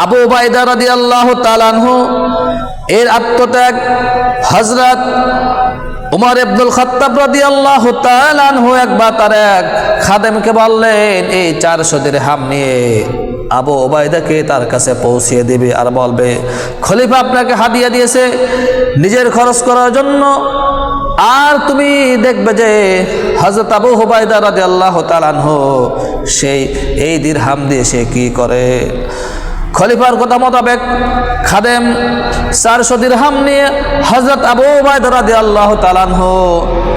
আবু বাইদা রাদি আল্লাহ তালানহু এর আত্মত্যাগ হজরত উমর আব্দুল খত্তাব রাদি আল্লাহ তালানহু একবার তার এক খাদেমকে বললেন, এই চারশো হাম নিয়ে আবু ওবায়দাকে তার কাছে পৌঁছিয়ে দিবে আর বলবে, খলিফা আপনাকে হাদিয়া দিয়েছে নিজের খরচ করার জন্য। আর তুমি দেখবে যে হজরত আবু হুবাইদা রাজি আল্লাহ তালানহ সেই এই দিরহাম দিয়ে সে কী করে? খলিফার কথা মোতাবেক খাদেম চারশো দিরহাম নিয়ে হজরত আবু উবায়দা রাজি আল্লাহ হো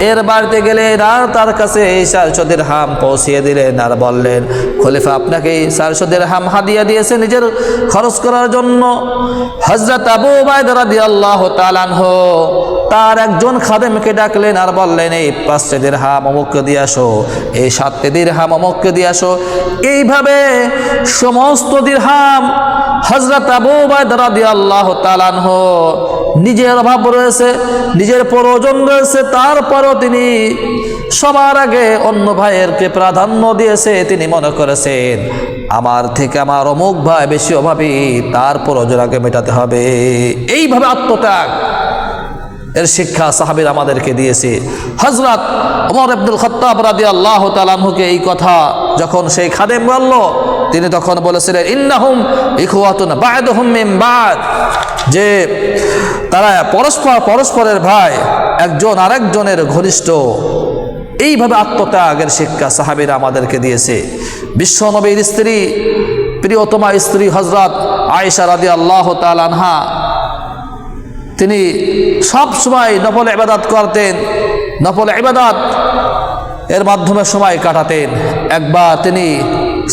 এর বাড়িতে গেলে আর তার কাছে এই চারশো দিরহাম পৌঁছিয়ে দিলেন আর বললেন, খলিফা আপনাকে চারশো দিরহাম হাদিয়া দিয়েছে নিজের খরচ করার জন্য। হজরত আবু উবায়দা রাজি আল্লাহ তালানহ তার একজন খাদেমকে ডাকলেন আর বললেন, এই পাঁচটি দিরহাম অমুককে দিয়ে আসো, এই সাতটি দিরহাম অমুককে দিয়ে আসো। এইভাবে সমস্ত দিরহাম হজরত আবু বায়দারাদি আল্লাহ তালানহ নিজের অভাব রয়েছে, নিজের প্রয়োজন রয়েছে, তারপরও তিনি সবার আগে অন্য ভাইয়েরকে প্রাধান্য দিয়েছে, তিনি মনে করেছেন, আমার থেকে আমার অমুক ভাই বেশি অভাবী, তার প্রয়োজন আগে মেটাতে হবে। এইভাবে আত্মত্যাগ। এর শিক্ষা সাহাবির আমাদেরকে দিয়েছে। হজরত ওমর আব্দুল খত্তাব রাদি আল্লাহ তালানহুকে এই কথা যখন সেই খাদেম বলল, তিনি তখন বলেছিলেন, ইন্নাহুম ইখুয়াতুন বায়দহুম যে তারা পরস্পর পরস্পরের ভাই, একজন আরেকজনের ঘনিষ্ঠ। এইভাবে আত্মত্যাগের শিক্ষা সাহাবিরা আমাদেরকে দিয়েছে। বিশ্বনবীর স্ত্রী, প্রিয়তমা স্ত্রী হজরত আয়েশা রাদি আল্লাহ তালানহা তিনি সব সময় নফল ইবাদত করতেন, নফল ইবাদত এর মাধ্যমে সময় কাটাতেন। একবার তিনি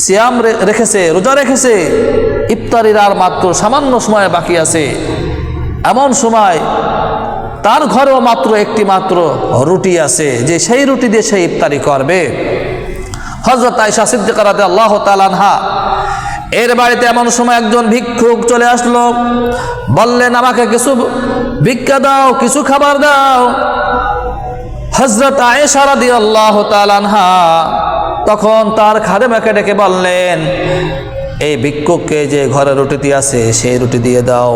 সিয়াম রেখেছে, রোজা রেখেছে, ইফতারির আর মাত্র সামান্য সময় বাকি আছে। এমন সময় তার ঘরেও মাত্র একটি মাত্র রুটি আছে, যে সেই রুটি দিয়ে সে ইফতারি করবে। হজরত আয়সা সিদ্দিকারাতে আল্লাহ তালানহা এর বাড়িতে এমন সময় একজন ভিক্ষুক চলে আসলো। বললেন, আমাকে কিছু ভিক্ষা দাও, কিছু খাবার দাও। হজরত আয়েশা রাদি আল্লাহ তালানহা তখন তার খাদেমাকে ডেকে বললেন, এই ভিক্ষুককে যে ঘরে রুটি দিয়ে আছে সেই রুটি দিয়ে দাও।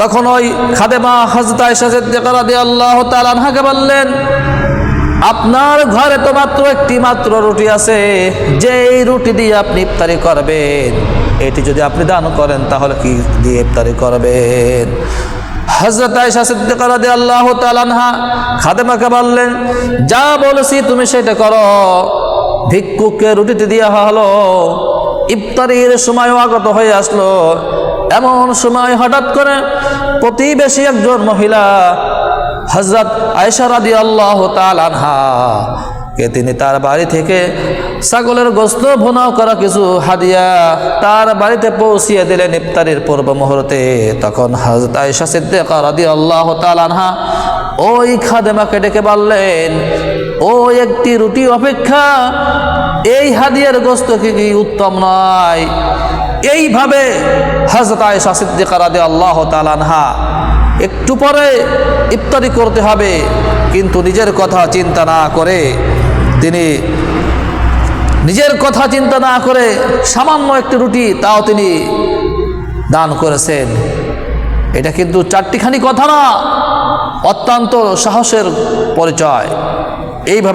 তখন ওই খাদেমা হজরত আয়েশা রাদি আল্লাহ তালানহাকে বললেন আপনার ঘরে তো মাত্র একটি মাত্র রুটি আছে, যেই রুটি দিয়ে আপনি ইফতারি করবেন। এটি যদি আপনি দান করেন, তাহলে কি দিয়ে ইফতারি করবেন? হজরত আয়েশা সিদ্দিকা রাদিয়াল্লাহু তাআলা আনহা খাদেমাকে বললেন, যা বলেছি তুমি সেটা করো। ভিক্ষুককে রুটিতে দেওয়া হলো। ইফতারির সময় আগত হয়ে আসলো। এমন সময় হঠাৎ করে প্রতিবেশী একজন মহিলা হজরত আয়সা রাদি আল্লাহ আনহা কে তিনি তার বাড়ি থেকে ছাগলের গোস্ত ভুনাও করা কিছু হাদিয়া তার বাড়িতে পৌঁছিয়ে দিলেন ইফতারির পূর্ব মুহূর্তে। তখন হজরত আয়সা সিদ্দিকা রাদি আল্লাহ আনহা ওই খাদেমাকে ডেকে বললেন, ও একটি রুটি অপেক্ষা, এই হাদিয়ার গোস্ত কি কি উত্তম নয়? এইভাবে হজরত আয়সা সিদ্দিকা রাদি আল্লাহ তালানহা একটু পরে ইফতারি করতে হবে, কিন্তু নিজের কথা চিন্তা না করে তিনি নিজের কথা চিন্তা না করে সামান্য একটি রুটি তাও তিনি দান করেছেন। এটা কিন্তু চারটিখানি কথা না, অত্যন্ত সাহসের পরিচয়। এইভাবে